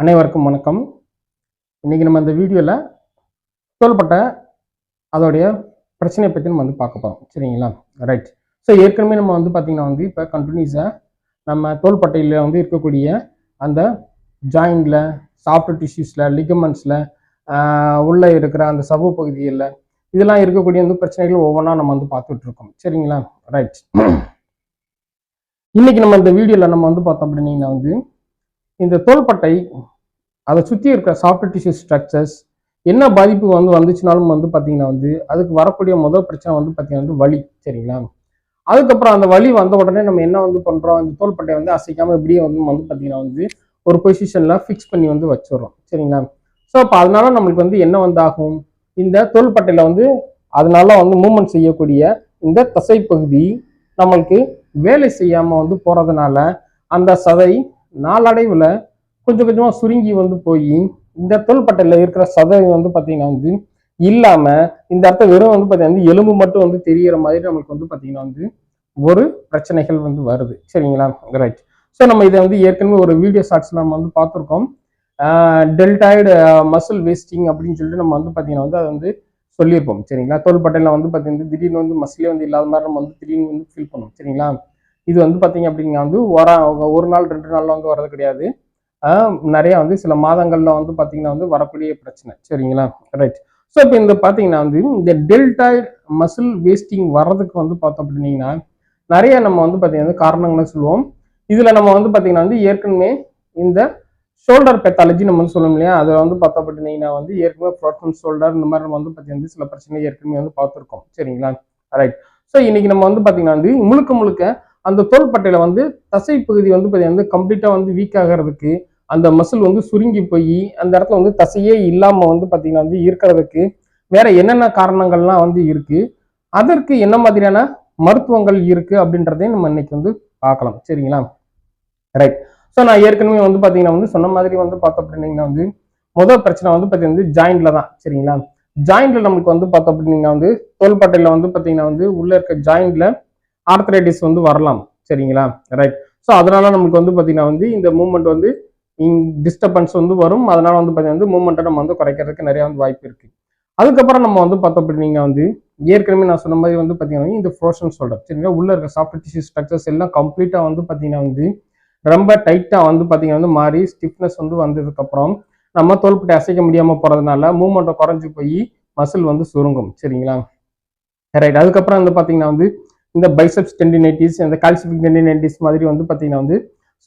அனைவருக்கும் வணக்கம். இன்னைக்கு நம்ம இந்த வீடியோவில் தோள்பட்டை அதோடைய பிரச்சனையை பற்றி நம்ம வந்து பார்க்க போகிறோம் சரிங்களா? ரைட் ஸோ ஏற்கனவே நம்ம வந்து பார்த்திங்கன்னா வந்து இப்போ கண்டினியூஸாக நம்ம தோள்பட்டையில் வந்து இருக்கக்கூடிய அந்த ஜாயிண்டில் சாஃப்ட் டிஷ்யூஸில் லிகமெண்ட்ஸில் உள்ளே இருக்கிற அந்த சவ்வு பகுதிகளில் இதெல்லாம் இருக்கக்கூடிய வந்து பிரச்சனைகள் ஒவ்வொன்றா நம்ம வந்து பார்த்துட்டு இருக்கோம். சரிங்களா? ரைட் இன்னைக்கு நம்ம இந்த வீடியோவில் நம்ம வந்து பார்த்தோம் அப்படின்னா வந்து இந்த தோள்பட்டை அதை சுற்றி இருக்கிற சாஃப்ட் டிஷ்யூ ஸ்ட்ரக்சர்ஸ் என்ன பாதிப்பு வந்து வந்துச்சுனாலும் வந்து பார்த்தீங்கன்னா வந்து அதுக்கு வரக்கூடிய முதல் பிரச்சனை வந்து பார்த்தீங்கன்னா வந்து வலி சரிங்களா? அதுக்கப்புறம் அந்த வலி வந்த உடனே நம்ம என்ன வந்து பண்ணுறோம் இந்த தோள்பட்டை வந்து அசைக்காமல் இப்படியே வந்து வந்து பார்த்தீங்கன்னா வந்து ஒரு பொசிஷனில் ஃபிக்ஸ் பண்ணி வந்து வச்சிடுறோம் சரிங்களா? ஸோ அப்போ அதனால நம்மளுக்கு வந்து என்ன வந்து ஆகும் இந்த தோள்பட்டையில் வந்து அதனால வந்து மூமெண்ட் செய்யக்கூடிய இந்த தசைப்பகுதி நம்மளுக்கு வேலை செய்யாமல் வந்து போகிறதுனால அந்த சதை நாளடைவில் கொஞ்சம் கொஞ்சமாக சுருங்கி வந்து போய் இந்த தோள்பட்டையில் இருக்கிற சதை வந்து பார்த்தீங்கன்னா வந்து இல்லாமல் இந்த இடத்த வெறும் வந்து பார்த்தீங்கன்னா வந்து எலும்பு மட்டும் வந்து தெரியிற மாதிரி நம்மளுக்கு வந்து பார்த்தீங்கன்னா வந்து ஒரு பிரச்சனைகள் வந்து வருது. சரிங்களா? ரைட் ஸோ நம்ம இதை வந்து ஏற்கனவே ஒரு வீடியோ ஷார்ட்ஸ் நம்ம வந்து பார்த்துருக்கோம். டெல்டாய்டு மசில் வேஸ்டிங் அப்படின்னு சொல்லிட்டு நம்ம வந்து பார்த்தீங்கன்னா வந்து அதை வந்து சொல்லியிருப்போம். சரிங்களா? தோள்பட்டையில் வந்து பார்த்தீங்கன்னா திடீர்னு வந்து மசிலே வந்து இல்லாத மாதிரி நம்ம வந்து திடீர்னு வந்து ஃபீல் பண்ணுவோம். சரிங்களா? இது வந்து பார்த்தீங்க அப்படின்னா வந்து வர ஒரு நாள் ரெண்டு நாளில் வந்து வர்றது கிடையாது. நிறையா நிறைய வந்து சில மாதங்கள்ல வந்து பார்த்தீங்கன்னா வந்து வரக்கூடிய பிரச்சனை. சரிங்களா? ரைட் ஸோ இப்போ இந்த பார்த்தீங்கன்னா வந்து இந்த டெல்டா மசில் வேஸ்டிங் வர்றதுக்கு வந்து பார்த்தோம் அப்படின்னீங்கன்னா நிறைய நம்ம வந்து பார்த்தீங்கன்னா காரணங்களை சொல்லுவோம். இதில் நம்ம வந்து பார்த்தீங்கன்னா வந்து ஏற்கனவே இந்த ஷோல்டர் பெத்தாலஜி நம்ம வந்து சொல்லணும் இல்லையா? அதில் வந்து பார்த்தோம் அப்படின்னீங்கன்னா வந்து ஏற்கனவே ஃப்ரோட்டன் ஷோல்டர் இந்த மாதிரி நம்ம வந்து பார்த்தீங்கன்னா சில பிரச்சனை ஏற்கனவே வந்து பார்த்துருக்கோம். சரிங்களா? ரைட் ஸோ இன்னைக்கு நம்ம வந்து பார்த்தீங்கன்னா வந்து முழுக்க முழுக்க அந்த தோள்பட்டையில் வந்து தசை பகுதி வந்து பார்த்தீங்கன்னா வந்து கம்ப்ளீட்டாக வந்து வீக் ஆகிறதுக்கு அந்த மசில் வந்து சுருங்கி போய் அந்த இடத்துல வந்து தசையே இல்லாமல் வந்து பார்த்தீங்கன்னா வந்து இருக்கிறதுக்கு வேற என்னென்ன காரணங்கள்லாம் வந்து இருக்கு? அதற்கு என்ன மாதிரியான மருத்துவங்கள் இருக்குது அப்படின்றதையும் நம்ம இன்னைக்கு வந்து பார்க்கலாம். சரிங்களா? ரைட் ஸோ நான் ஏற்கனவே வந்து பார்த்தீங்கன்னா வந்து சொன்ன மாதிரி வந்து பார்த்தோம் அப்படின்னீங்கன்னா வந்து முதல் பிரச்சனை வந்து பார்த்தீங்கன்னா வந்து ஜாயிண்டில் தான். சரிங்களா? ஜாயிண்டில் நம்மளுக்கு வந்து பார்த்தோம் அப்படின்னீங்கன்னா வந்து தோள்பட்டையில் வந்து பார்த்தீங்கன்னா வந்து உள்ளே இருக்க ஜாயிண்டில் ஆர்த்தரைட்டிஸ் வந்து வரலாம். சரிங்களா? ரைட் ஸோ அதனால நமக்கு வந்து பார்த்தீங்கன்னா வந்து இந்த மூமெண்ட் வந்து டிஸ்டர்பன்ஸ் வந்து வரும். அதனால வந்து பார்த்தீங்கன்னா வந்து மூமெண்ட்டை நம்ம வந்து குறைக்கிறதுக்கு நிறைய வந்து வாய்ப்பு இருக்கு. அதுக்கப்புறம் நம்ம வந்து பார்த்தோம் அப்படின்னா வந்து ஏற்கனவே நான் சொன்ன மாதிரி வந்து பார்த்தீங்கன்னா இந்த ஃப்ரோஷன் சொல்கிறேன் சரிங்களா? உள்ள இருக்க சாஃப்ட் டிஷ்யூ ஸ்ட்ரக்சர்ஸ் எல்லாம் கம்ப்ளீட்டாக வந்து பார்த்தீங்கன்னா வந்து ரொம்ப டைட்டாக வந்து பார்த்தீங்கன்னா வந்து மாறி ஸ்டிஃப்னஸ் வந்து வந்ததுக்கப்புறம் நம்ம தோல்பட்டு அசைக்க முடியாமல் போகிறதுனால மூமெண்ட்டை குறைஞ்சி போய் மசில் வந்து சுருங்கும். சரிங்களா? ரைட் அதுக்கப்புறம் வந்து பார்த்தீங்கன்னா வந்து இந்த பைசப்ஸ் டென்டினைட்டிஸ் இந்த கால்சிபிக் டென்டினைட்டிஸ் மாதிரி வந்து பார்த்தீங்கன்னா வந்து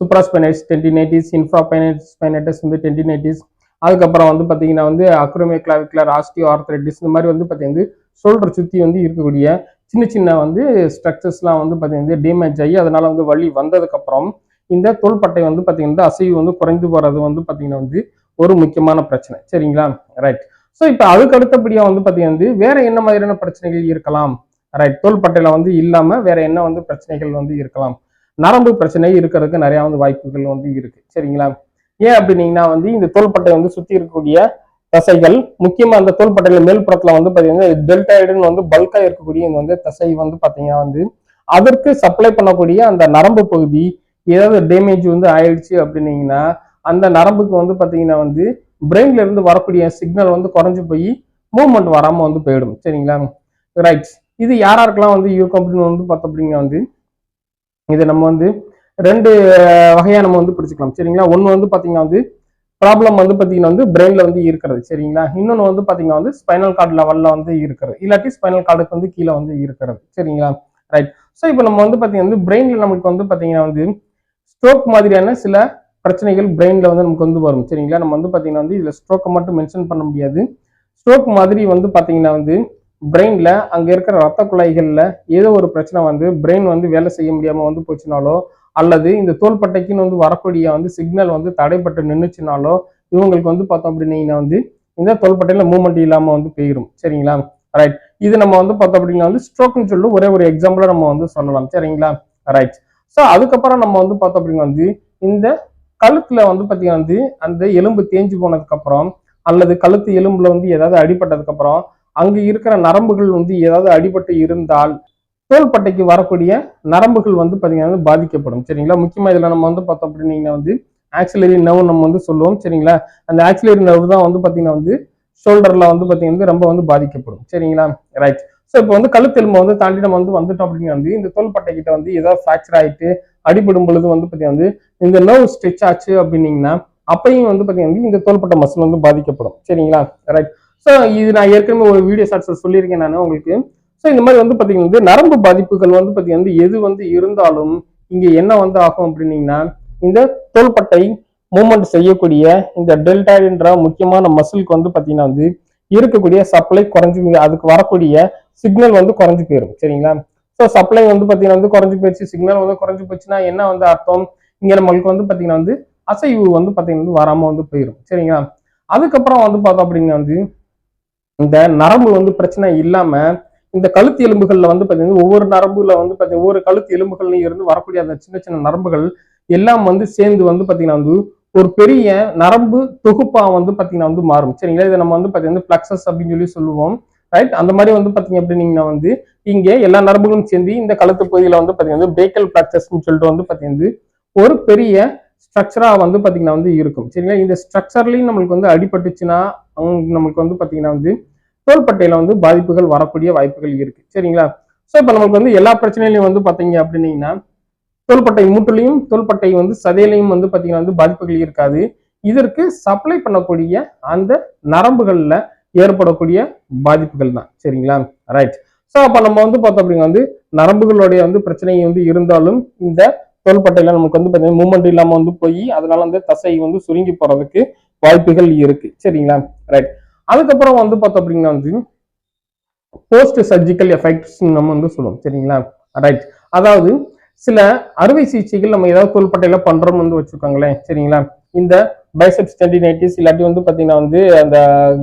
சுப்ராஸ்பைனைட்ஸ் டென்டினைட்டிஸ் இன்ஃப்ராபைனைட்ஸ் ஸ்பைனைட்டிஸ் வந்து டென்டினைட்டிஸ் அதுக்கப்புறம் வந்து பார்த்தீங்கன்னா வந்து அக்ரோமே கிளாவிகுலர் ஆஸ்டியோ ஆர்த்ரைட்டிஸ் இந்த மாதிரி வந்து பார்த்தீங்கன்னா ஷோல்டர் சுற்றி வந்து இருக்கக்கூடிய சின்ன சின்ன வந்து ஸ்ட்ரக்சர்ஸ்லாம் வந்து பார்த்தீங்கன்னா டேமேஜ் ஆகி அதனால் வந்து வலி வந்ததுக்கப்புறம் இந்த தோள்பட்டை வந்து பார்த்தீங்கன்னா அசைவு வந்து குறைந்து போகிறது வந்து பார்த்தீங்கன்னா வந்து ஒரு முக்கியமான பிரச்சனை. சரிங்களா? ரைட் ஸோ இப்போ அதுக்கு அடுத்தபடியாக வந்து பார்த்தீங்கன்னா வந்து வேற என்ன மாதிரியான பிரச்சனைகள் இருக்கலாம்? ரைட் தோள்பட்டையில் வந்து இல்லாமல் வேற என்ன வந்து பிரச்சனைகள் வந்து இருக்கலாம்? நரம்பு பிரச்சனை இருக்கிறதுக்கு நிறைய வந்து வாய்ப்புகள் வந்து இருக்கு. சரிங்களா? ஏன் அப்படின்னீங்கன்னா வந்து இந்த தோள்பட்டை வந்து சுத்தி இருக்கக்கூடிய தசைகள் முக்கியமா அந்த தோள்பட்டையில மேல்புறத்துல வந்து பாத்தீங்கன்னா டெல்டாய்டுன்னு வந்து பல்கா இருக்கக்கூடிய இந்த வந்து தசை வந்து பாத்தீங்கன்னா வந்து அதற்கு சப்ளை பண்ணக்கூடிய அந்த நரம்பு பகுதி ஏதாவது டேமேஜ் வந்து ஆயிடுச்சு அப்படின்னீங்கன்னா அந்த நரம்புக்கு வந்து பாத்தீங்கன்னா வந்து பிரெயின்ல இருந்து வரக்கூடிய சிக்னல் வந்து குறைஞ்சு போய் மூவ்மெண்ட் வராம வந்து போயிடும். சரிங்களா? ரைட் இது யார் யாருக்கெல்லாம் வந்து இருக்கும் அப்படின்னு வந்து பார்த்தோம் வந்து? இது நம்ம வந்து ரெண்டு வகையாக நம்ம வந்து பிடிச்சிக்கலாம். சரிங்களா? ஒன்று வந்து பார்த்தீங்கன்னா வந்து ப்ராப்ளம் வந்து பார்த்தீங்கன்னா வந்து பிரெயினில் வந்து இருக்கிறது. சரிங்களா? இன்னொன்று வந்து பார்த்தீங்கன்னா வந்து ஸ்பைனல் கார்டு லெவலில் வந்து இருக்கிறது. இல்லாட்டி ஸ்பைனல் கார்டுக்கு வந்து கீழே வந்து இருக்கிறது. சரிங்களா? ரைட் ஸோ இப்போ நம்ம வந்து பார்த்தீங்கன்னா வந்து பிரெயினில் நமக்கு வந்து பார்த்தீங்கன்னா வந்து ஸ்ட்ரோக் மாதிரியான சில பிரச்சனைகள் பிரெயினில் வந்து நமக்கு வந்து வரும். சரிங்களா? நம்ம வந்து பார்த்தீங்கன்னா வந்து இதில் ஸ்ட்ரோக்கை மட்டும் மென்ஷன் பண்ண முடியாது. ஸ்ட்ரோக் மாதிரி வந்து பார்த்தீங்கன்னா வந்து பிரெயினில் அங்கே இருக்கிற ரத்த குழாய்களில் ஏதோ ஒரு பிரச்சனை வந்து பிரெயின் வந்து வேலை செய்ய முடியாமல் வந்து போச்சுனாலோ அல்லது இந்த தோள்பட்டைக்குன்னு வந்து வரக்கூடிய வந்து சிக்னல் வந்து தடைப்பட்டு நின்றுச்சுனாலோ இவங்களுக்கு வந்து பார்த்தோம் அப்படின்னீங்கன்னா வந்து இந்த தோள்பட்டையில் மூவ்மெண்ட் இல்லாமல் வந்து போயிடும் சரிங்களா? ரைட் இது நம்ம வந்து பார்த்தோம் அப்படின்னா வந்து ஸ்ட்ரோக்னு சொல்லி ஒரே ஒரு எக்ஸாம்பிளாக நம்ம வந்து சொல்லலாம். சரிங்களா? ரைட் ஸோ அதுக்கப்புறம் நம்ம வந்து பார்த்தோம் அப்படின்னா வந்து இந்த கழுத்தில் வந்து பார்த்தீங்கன்னா வந்து அந்த எலும்பு தேஞ்சு போனதுக்கப்புறம் அல்லது கழுத்து எலும்புல வந்து ஏதாவது அடிப்பட்டதுக்கப்புறம் அங்கே இருக்கிற நரம்புகள் வந்து ஏதாவது அடிபட்டு இருந்தால் தோள்பட்டைக்கு வரக்கூடிய நரம்புகள் வந்து பார்த்தீங்கன்னா வந்து பாதிக்கப்படும். சரிங்களா? முக்கியமாக இதில் நம்ம வந்து பார்த்தோம் அப்படின்னீங்கன்னா வந்து ஆக்சிலரி நர்வ் நம்ம வந்து சொல்லுவோம். சரிங்களா? அந்த ஆக்சிலரி நர்வ் தான் வந்து பார்த்தீங்கன்னா வந்து ஷோல்டரில் வந்து பார்த்தீங்கன்னா ரொம்ப வந்து பாதிக்கப்படும். சரிங்களா? ரைட் ஸோ இப்போ வந்து கழுத்தெலும்பை வந்து தாண்டி நம்ம வந்து வந்துட்டோம் அப்படின்னா வந்து இந்த தோள்பட்டை கிட்ட வந்து ஏதாவது ஃப்ராக்சர் ஆகிட்டு அடிபடும் பொழுது வந்து பார்த்தீங்கன்னா வந்து இந்த நர்வ் ஸ்ட்ரெச் ஆச்சு அப்படின்னீங்கன்னா அப்பையும் வந்து பார்த்தீங்கன்னா வந்து இந்த தோள்பட்டை மசில் வந்து பாதிக்கப்படும். சரிங்களா? ரைட் ஸோ இது நான் ஏற்கனவே ஒரு வீடியோ ஷார்ட்ஸில் சொல்லியிருக்கேன் நான் உங்களுக்கு. ஸோ இந்த மாதிரி வந்து பார்த்தீங்கன்னா வந்து நரம்பு பாதிப்புகள் வந்து பார்த்தீங்கன்னா எது வந்து இருந்தாலும் இங்கே என்ன வந்து ஆகும் அப்படின்னீங்கன்னா இந்த தோள்பட்டை மூமெண்ட் செய்யக்கூடிய இந்த டெல்டாய்டுன்ற முக்கியமான மசிலுக்கு வந்து பார்த்தீங்கன்னா வந்து இருக்கக்கூடிய சப்ளை குறைஞ்சி அதுக்கு வரக்கூடிய சிக்னல் வந்து குறைஞ்சி போயிடும் சரிங்களா? ஸோ சப்ளை வந்து பார்த்தீங்கன்னா வந்து குறைஞ்சி போயிடுச்சு. சிக்னல் வந்து குறைஞ்சி போச்சுன்னா என்ன வந்து அர்த்தம்? இங்கே நம்மளுக்கு வந்து பார்த்தீங்கன்னா வந்து அசைவு வந்து பார்த்தீங்கன்னா வந்து வராமல் வந்து போயிடும் சரிங்களா? அதுக்கப்புறம் வந்து பார்த்தோம் அப்படின்னா வந்து இந்த நரம்பு வந்து பிரச்சனை இல்லாம இந்த கழுத்து எலும்புகள்ல வந்து பாத்தீங்கன்னா ஒவ்வொரு நரம்புல வந்து பாத்தீங்கன்னா ஒவ்வொரு கழுத்து எலும்புகள்ல இருந்து வரக்கூடிய அந்த சின்ன சின்ன நரம்புகள் எல்லாம் வந்து சேர்ந்து வந்து பாத்தீங்கன்னா வந்து ஒரு பெரிய நரம்பு தொகுப்பா வந்து பாத்தீங்கன்னா வந்து மாறும். சரிங்களா? இதை நம்ம வந்து பாத்தீங்கன்னா பிளக்சஸ் அப்படின்னு சொல்லி சொல்லுவோம். ரைட் அந்த மாதிரி வந்து பாத்தீங்க அப்படின்னீங்கன்னா வந்து இங்க எல்லா நரம்புகளும் சேர்ந்து இந்த கழுத்து பகுதியில வந்து பாத்தீங்கன்னா பேக்கல் பிளக்சஸ்ன்னு சொல்லிட்டு வந்து பாத்தீங்கன்னா வந்து ஒரு பெரிய ஸ்ட்ரக்சராக வந்து பார்த்திங்கன்னா வந்து இருக்கும். சரிங்களா? இந்த ஸ்ட்ரக்சர்லையும் நம்மளுக்கு வந்து அடிபட்டுச்சுன்னா அவங்க நம்மளுக்கு வந்து பார்த்திங்கன்னா வந்து தோள்பட்டையில் வந்து பாதிப்புகள் வரக்கூடிய வாய்ப்புகள் இருக்குது சரிங்களா? ஸோ இப்போ நம்மளுக்கு வந்து எல்லா பிரச்சனையிலையும் வந்து பார்த்தீங்க அப்படின்னீங்கன்னா தோள்பட்டை மூட்டுலையும் தோள்பட்டை வந்து சதையிலையும் வந்து பார்த்திங்கன்னா வந்து பாதிப்புகள் இருக்காது. இதற்கு சப்ளை பண்ணக்கூடிய அந்த நரம்புகளில் ஏற்படக்கூடிய பாதிப்புகள் தான். சரிங்களா? ரைட் ஸோ அப்போ நம்ம வந்து பார்த்தோம் அப்படின்னா வந்து நரம்புகளுடைய வந்து பிரச்சனை வந்து இருந்தாலும் இந்த தோள்பட்டையில நமக்கு வந்து பார்த்தீங்கன்னா மூமெண்ட் இல்லாம வந்து போய் அதனால வந்து தசை வந்து சுருங்கி போறதுக்கு வாய்ப்புகள் இருக்கு. சரிங்களா? ரைட் அதுக்கப்புறம் வந்து பார்த்தோம் அப்படின்னா வந்து போஸ்ட் சர்ஜிக்கல் எஃபெக்ட்ஸ் நம்ம வந்து சொல்லுவோம். சரிங்களா? ரைட் அதாவது சில அறுவை சிகிச்சைகள் நம்ம ஏதாவது தோள்பட்டையில பண்றோம் வந்து வச்சுக்கோங்களேன். சரிங்களா? இந்த பைசப்ஸ் டெண்டினைட்டிஸ் இல்லாட்டி வந்து பாத்தீங்கன்னா வந்து அந்த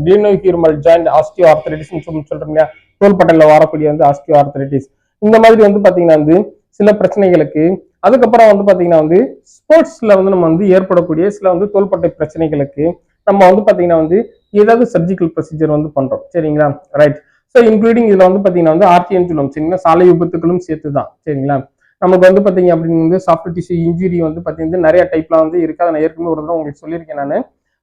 கிளினோஹியூரமல் ஜாயிண்ட் ஆஸ்டியோ ஆர்த்தரைட்டிஸ் சொல்லி இல்லையா? தோள்பட்டையில வரக்கூடிய வந்து ஆஸ்டியோ ஆர்த்தரைட்டிஸ் இந்த மாதிரி வந்து பாத்தீங்கன்னா வந்து சில பிரச்சனைகளுக்கு. அதுக்கப்புறம் வந்து பார்த்தீங்கன்னா வந்து ஸ்போர்ட்ஸில் வந்து நம்ம வந்து ஏற்படக்கூடிய சில வந்து தோள்பட்டை பிரச்சனைகளுக்கு நம்ம வந்து பார்த்தீங்கன்னா வந்து ஏதாவது சர்ஜிக்கல் ப்ரொசீஜர் வந்து பண்ணுறோம் சரிங்களா? ரைட் ஸோ இன்க்ளூடிங் இதில் வந்து பார்த்தீங்கன்னா வந்து ஆர்டிஎன் சொல்லுவோம். சரிங்களா? சாலை விபத்துகளும் சேர்த்து தான் சரிங்களா? நமக்கு வந்து பார்த்தீங்க அப்படின்னு வந்து சாஃப்ட் டிஷ்யூ இன்ஜுரி வந்து பார்த்தீங்கன்னா நிறைய டைப்லாம் வந்து இருக்காது அதை நான் ஏற்கனவே ஒரு தடவை உங்களுக்கு சொல்லியிருக்கேன் நான்.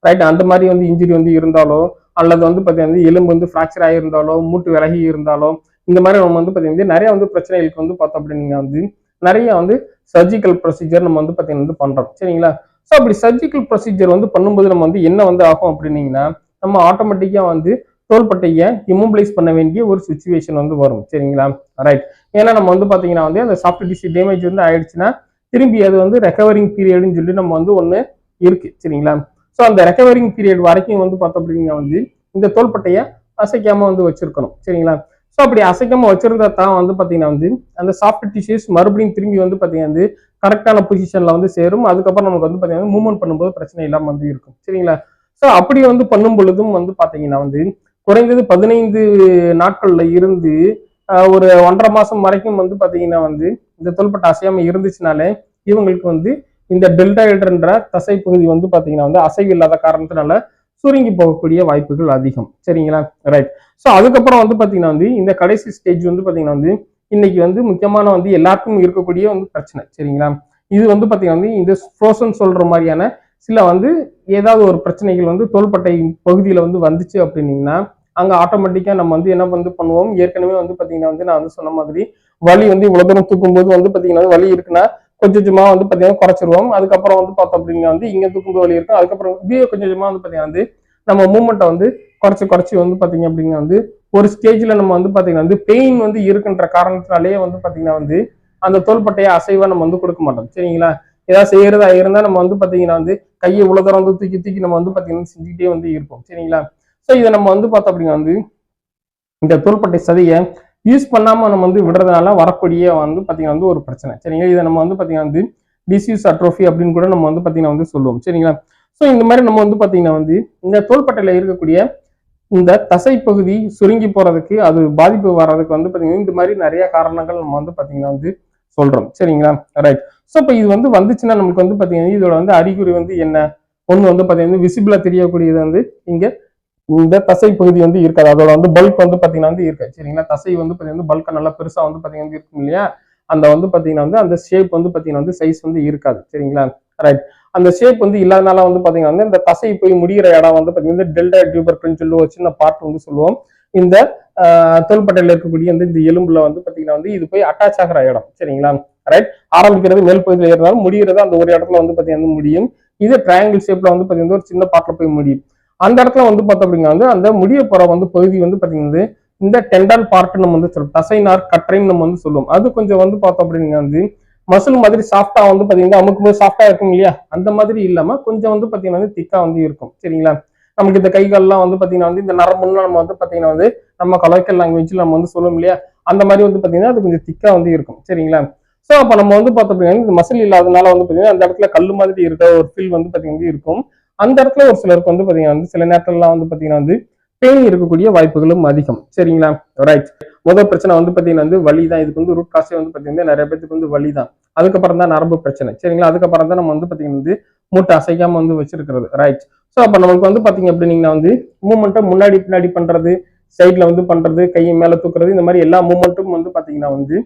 ரைட் அந்த மாதிரி வந்து இன்ஜுரி வந்து இருந்தாலோ அல்லது வந்து பார்த்தீங்கன்னா எலும்பு வந்து ஃப்ராக்சர் ஆகியிருந்தாலோ மூட்டு விலகி இருந்தாலோ இந்த மாதிரி நம்ம வந்து பார்த்தீங்கன்னா நிறைய வந்து பிரச்சனைகளுக்கு வந்து பார்த்தோம் அப்படின்னா வந்து நிறைய வந்து சர்ஜிக்கல் ப்ரொசீஜர் நம்ம வந்து பார்த்தீங்கன்னா வந்து பண்றோம். சரிங்களா? ஸோ அப்படி சர்ஜிக்கல் ப்ரொசீஜர் வந்து பண்ணும்போது நம்ம வந்து என்ன வந்து ஆகும் அப்படின்னீங்கன்னா நம்ம ஆட்டோமேட்டிக்காக வந்து தோள்பட்டையை இம்மோபிளைஸ் பண்ண வேண்டிய ஒரு சுச்சுவேஷன் வந்து வரும். சரிங்களா? ரைட் ஏன்னா நம்ம வந்து பார்த்தீங்கன்னா வந்து அந்த சாஃப்ட் டிஷ் டேமேஜ் வந்து ஆயிடுச்சுன்னா திரும்பி அது வந்து ரெக்கவரிங் பீரியட்னு சொல்லி நம்ம வந்து ஒன்று இருக்கு. சரிங்களா? ஸோ அந்த ரெக்கவரிங் பீரியட் வரைக்கும் வந்து பார்த்தோம் அப்படின்னா வந்து இந்த தோள்பட்டையை அசைக்காமல் வந்து வச்சிருக்கணும். சரிங்களா? ஸோ அப்படி அசைக்காம வச்சிருந்தா தான் வந்து பார்த்தீங்கன்னா வந்து அந்த சாஃப்ட் டிஷ்யூஸ் மறுபடியும் திரும்பி வந்து பார்த்தீங்கன்னா வந்து கரெக்டான பொசிஷனில் வந்து சேரும். அதுக்கப்புறம் நமக்கு வந்து பார்த்தீங்கன்னா மூவ்மெண்ட் பண்ணும்போது பிரச்சனை இல்லாமல் வந்து இருக்கும். சரிங்களா? ஸோ அப்படி வந்து பண்ணும் பொழுதும் வந்து பார்த்தீங்கன்னா வந்து குறைந்தது பதினைந்து நாட்களில் இருந்து ஒரு ஒன்றரை மாதம் வரைக்கும் வந்து பார்த்தீங்கன்னா வந்து இந்த தொல்பட்ட அசையாமல் இருந்துச்சுனாலே இவங்களுக்கு வந்து இந்த டெல்டாய்டுன்ற தசை பகுதி வந்து பார்த்தீங்கன்னா வந்து அசைவு இல்லாத காரணத்தினால சுருங்கி போகக்கூடிய வாய்ப்புகள் அதிகம். சரிங்களா? ரைட் ஸோ அதுக்கப்புறம் வந்து பார்த்தீங்கன்னா வந்து இந்த கடைசி ஸ்டேஜ் வந்து பார்த்தீங்கன்னா வந்து இன்னைக்கு வந்து முக்கியமான வந்து எல்லாருக்கும் இருக்கக்கூடிய வந்து பிரச்சனை. சரிங்களா? இது வந்து பார்த்தீங்கன்னா வந்து இந்த ஃப்ரோசன் சொல்ற மாதிரியான சில வந்து ஏதாவது ஒரு பிரச்சனைகள் வந்து தோள்பட்டை பகுதியில் வந்து வந்துச்சு அப்படின்னீங்கன்னா அங்கே ஆட்டோமேட்டிக்காக நம்ம வந்து என்ன வந்து பண்ணுவோம்? ஏற்கனவே வந்து பார்த்தீங்கன்னா வந்து நான் வந்து சொன்ன மாதிரி வலி வந்து இவ்வளோ தூரம் தூக்கும்போது வந்து பார்த்தீங்கன்னா வலி இருக்குன்னா கொஞ்சம் கொஞ்சமா வந்து பாத்தீங்கன்னா குறைச்சிருவோம். அதுக்கப்புறம் வந்து பார்த்தோம் அப்படின்னா வந்து இங்க தூக்கும்போது வலி இருக்கும் அதுக்கப்புறம் இப்படியே கொஞ்சம் கொஞ்சமா வந்து பாத்தீங்கன்னா வந்து நம்ம மூமெண்ட்டை வந்து குறைச்சி குறைச்சி வந்து பாத்தீங்க அப்படின்னா வந்து ஒரு ஸ்டேஜ்ல நம்ம வந்து பாத்தீங்கன்னா வந்து பெயின் வந்து இருக்குன்ற காரணத்தினாலேயே வந்து பாத்தீங்கன்னா வந்து அந்த தோள்பட்டையை அசைவா நம்ம வந்து கொடுக்க மாட்டோம். சரிங்களா? ஏதாவது செய்யறதா இருந்தா நம்ம வந்து பாத்தீங்கன்னா வந்து கையை உலதரம் வந்து தூக்கி தூக்கி நம்ம வந்து பாத்தீங்கன்னா செஞ்சுக்கிட்டே வந்து இருப்போம். சரிங்களா? ஸோ இதை நம்ம வந்து பார்த்தோம் அப்படின்னா வந்து இந்த தோள்பட்டை சதியை யூஸ் பண்ணாமல் நம்ம வந்து விடுறதுனால வரக்கூடிய வந்து பார்த்தீங்கன்னா வந்து ஒரு பிரச்சனை. சரிங்களா? இதை நம்ம வந்து பார்த்தீங்கன்னா வந்து டிசியூஸ் அட்ரோஃபி அப்படின்னு கூட நம்ம வந்து பார்த்தீங்கன்னா வந்து சொல்லுவோம். சரிங்களா? ஸோ இந்த மாதிரி நம்ம வந்து பார்த்தீங்கன்னா வந்து இந்த தோள்பட்டையில் இருக்கக்கூடிய இந்த தசை பகுதி சுருங்கி போகிறதுக்கு அது பாதிப்பு வர்றதுக்கு வந்து பார்த்தீங்கன்னா இந்த மாதிரி நிறைய காரணங்கள் நம்ம வந்து பார்த்தீங்கன்னா வந்து சொல்கிறோம் சரிங்களா? ரைட் ஸோ இப்போ இது வந்து வந்துச்சுன்னா நமக்கு வந்து பார்த்தீங்கன்னா இதோட வந்து அறிகுறி வந்து என்ன? ஒன்று வந்து பார்த்தீங்கன்னா விசிபிளாக தெரியக்கூடியது வந்து இங்கே இந்த தசை பகுதி வந்து இருக்காது அதோட வந்து பல்க் வந்து பாத்தீங்கன்னா வந்து இருக்காது சரிங்களா தசை வந்து பாத்தீங்கன்னா பல்கா நல்லா பெருசா வந்து பாத்தீங்கன்னா இருக்கும் இல்லையா அந்த வந்து பாத்தீங்கன்னா வந்து அந்த ஷேப் வந்து பாத்தீங்கன்னா வந்து சைஸ் வந்து இருக்காது சரிங்களா ரைட் அந்த ஷேப் வந்து இல்லாதனால வந்து பாத்தீங்கன்னா வந்து இந்த தசை போய் முடிகிற இடம் வந்து பாத்தீங்கன்னா டெல்டா டியூபர் சொல்லி ஒரு சின்ன பார்ட் வந்து சொல்லுவோம் இந்த தோள்பட்டையில் இருக்கக்கூடிய வந்து இந்த எலும்புல வந்து பாத்தீங்கன்னா வந்து இது போய் அட்டாச் ஆகிற இடம் சரிங்களா ரைட் ஆரம்பிக்கிறது மேல் பகுதியில் இருந்தாலும் முடிகிறது அந்த ஒரு இடத்துல வந்து பாத்தீங்கன்னா வந்து முடியும் இது ட்ரையாங்கிள் ஷேப்ல வந்து பாத்தீங்கன்னா ஒரு சின்ன பார்ட்ல போய் முடியும் அந்த இடத்துல வந்து பார்த்தோம் அப்படின்னா வந்து அந்த முடிய போற வந்து பகுதி வந்து பாத்தீங்கன்னா வந்து இந்த டெண்டல் பார்ட் நம்ம வந்து சொல்லுவோம். தசைனார் கற்றைன்னு நம்ம வந்து சொல்லுவோம். அது கொஞ்சம் வந்து பார்த்தோம் அப்படின்னா வந்து மசில் மாதிரி சாஃப்டா வந்து பாத்தீங்கன்னா அமுக்கும் போது சாஃப்டா இருக்கும் இல்லையா? அந்த மாதிரி இல்லாம கொஞ்சம் வந்து பாத்தீங்கன்னா வந்து திக்கா வந்து இருக்கும். சரிங்களா? நமக்கு இந்த கைகள்லாம் வந்து பாத்தீங்கன்னா வந்து இந்த நரம்புன்னு நம்ம வந்து பாத்தீங்கன்னா வந்து நம்ம கலோக்கல் லாங்குவேஜ்ல நம்ம வந்து சொல்லுவோம் இல்லையா? அந்த மாதிரி வந்து பாத்தீங்கன்னா அது கொஞ்சம் திக்கா வந்து இருக்கும். சரிங்களா? சோ அப்ப நம்ம வந்து பார்த்தோம் அப்படின்னா இந்த மசில் இல்லாதனால வந்து பாத்தீங்கன்னா அந்த இடத்துல கல் மாதிரி இருக்க ஒரு ஃபீல் வந்து பாத்தீங்கன்னா இருக்கும். அந்த இடத்துல ஒரு சிலருக்கு வந்து பாத்தீங்கன்னா வந்து சில நேரத்துலலாம் வந்து பாத்தீங்கன்னா வந்து பெயின் இருக்கக்கூடிய வாய்ப்புகளும் அதிகம். சரிங்களா? ரைட் முதல் பிரச்சனை வந்து பாத்தீங்கன்னா வந்து வலி தான் இதுக்கு வந்து ரூட் காசே வந்து பாத்தீங்கன்னா நிறைய பேருக்கு வந்து வலி தான் அதுக்கப்புறம் தான் நரம்பு பிரச்சனை. சரிங்களா? அதுக்கப்புறம் தான் நம்ம வந்து பாத்தீங்கன்னா வந்து மூட்டை அசைக்காம வந்து வச்சிருக்கிறது. ரைட் ஸோ அப்போ நமக்கு வந்து பாத்தீங்க அப்படின்னீங்கன்னா வந்து மூமெண்ட்டை முன்னாடி பின்னாடி பண்றது சைட்ல வந்து பண்றது கையை மேல தூக்குறது இந்த மாதிரி எல்லா மூமெண்ட்டும் வந்து பாத்தீங்கன்னா வந்து